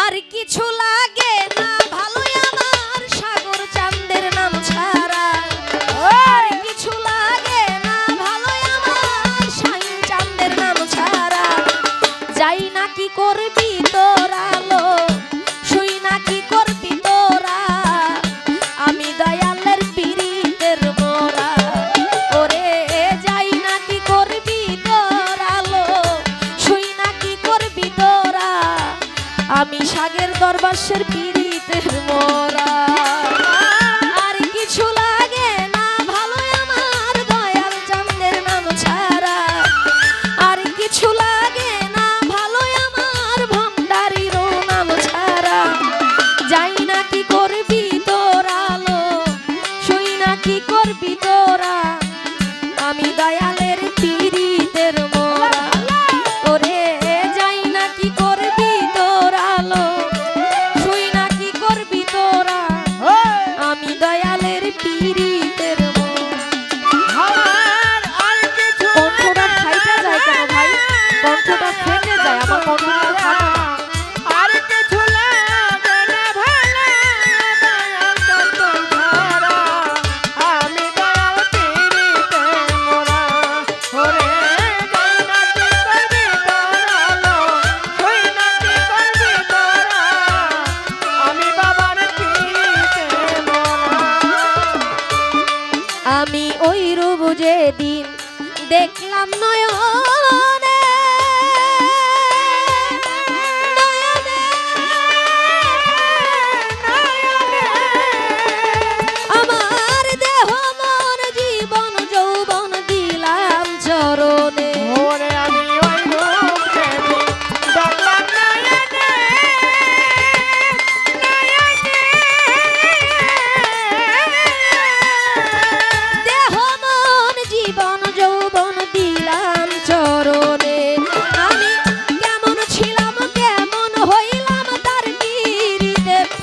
আর কিছু লাগে? সাগের দরবাসের পীড়িতের মোরা। দেখলাম নয়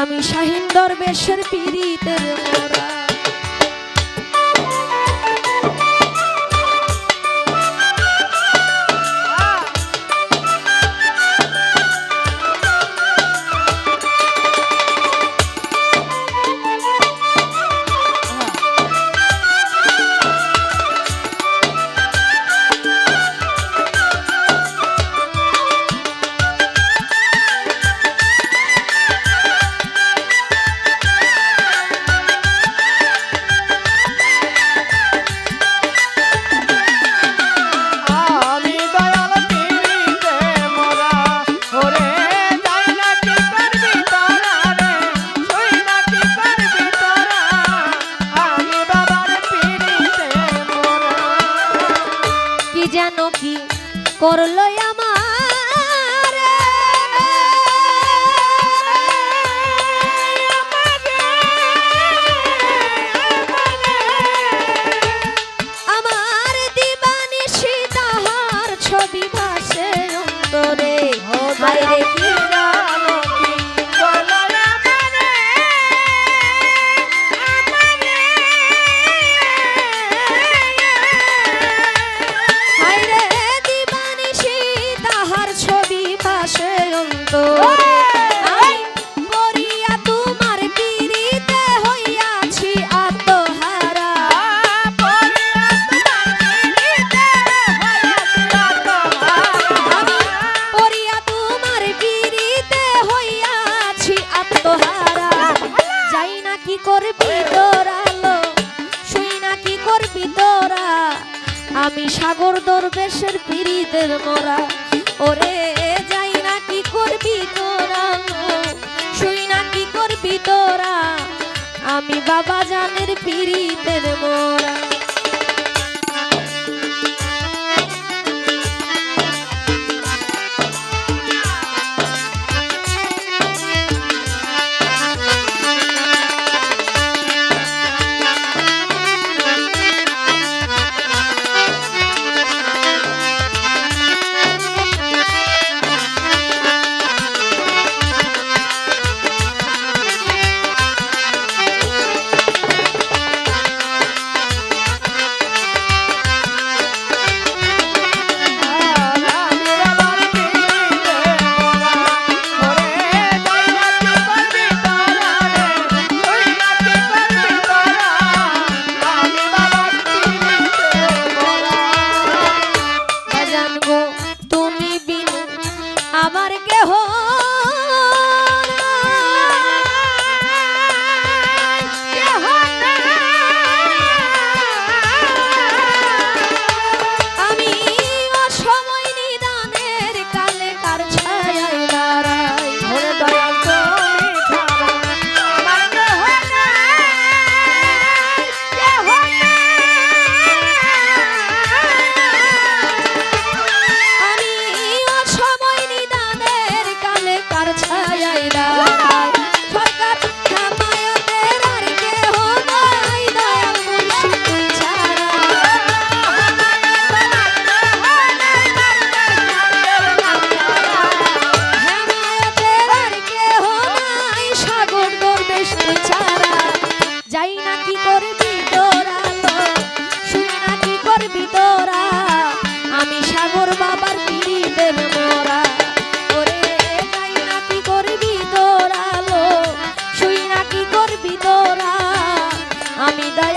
আমি শাহিন দরবেশের পীড়িতের মোরা। Corolla আমি সাগর দরবেশের পীরিদের মরা। ওরে, যাই না কি করবি তোরা? শুই না কি করবি তোরা? আমি বাবা জানের পীরিদের মরা। আমি দয়া